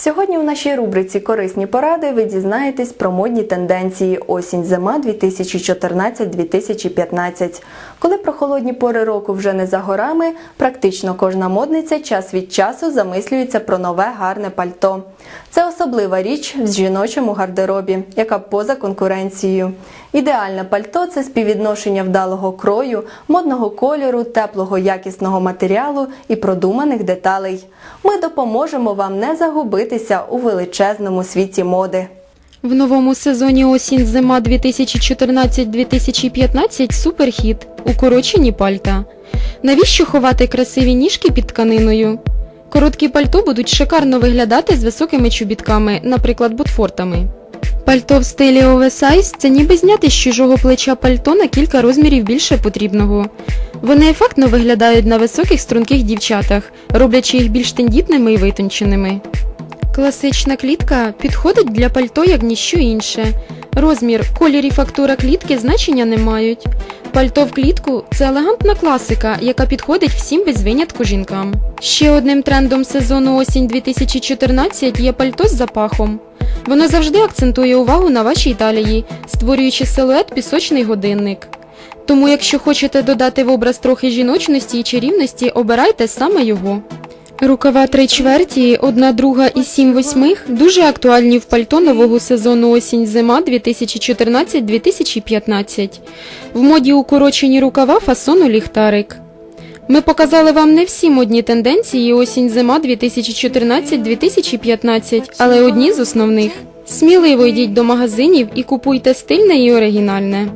Сьогодні у нашій рубриці Корисні поради ви дізнаєтесь про модні тенденції осінь-зима 2014-2015. Коли прохолодні пори року вже не за горами, практично кожна модниця час від часу замислюється про нове гарне пальто. Це особлива річ в жіночому гардеробі, яка поза конкуренцією. Ідеальне пальто це співвідношення вдалого крою, модного кольору, теплого якісного матеріалу і продуманих деталей. Ми допоможемо вам не загубитися у величезному світі моди. В новому сезоні осінь-зима 2014-2015 суперхіт укорочені пальта. Навіщо ховати красиві ніжки під тканиною? Короткі пальто будуть шикарно виглядати з високими чобітками, наприклад, ботфортами. Пальто в стилі оверсайз – це ніби зняти з чужого плеча пальто на кілька розмірів більше потрібного. Вони ефектно виглядають на високих струнких дівчатах, роблячи їх більш тендітними і витонченими. Класична клітка підходить для пальто як ніщо інше. Розмір, колір і фактура клітки значення не мають. Пальто в клітку це елегантна класика, яка підходить всім без винятку жінкам. Ще одним трендом сезону осінь 2014 є пальто з запахом. Воно завжди акцентує увагу на вашій талії, створюючи силует пісочний годинник. Тому, якщо хочете додати в образ трохи жіночності і чарівності, обирайте саме його. Рукава три чверті, одна друга і сім восьмих дуже актуальні в пальто нового сезону осінь-зима 2014-2015. В моді укорочені рукава фасону ліхтарик. Ми показали вам не всі модні тенденції осінь-зима 2014-2015, але одні з основних. Сміливо йдіть до магазинів і купуйте стильне і оригінальне.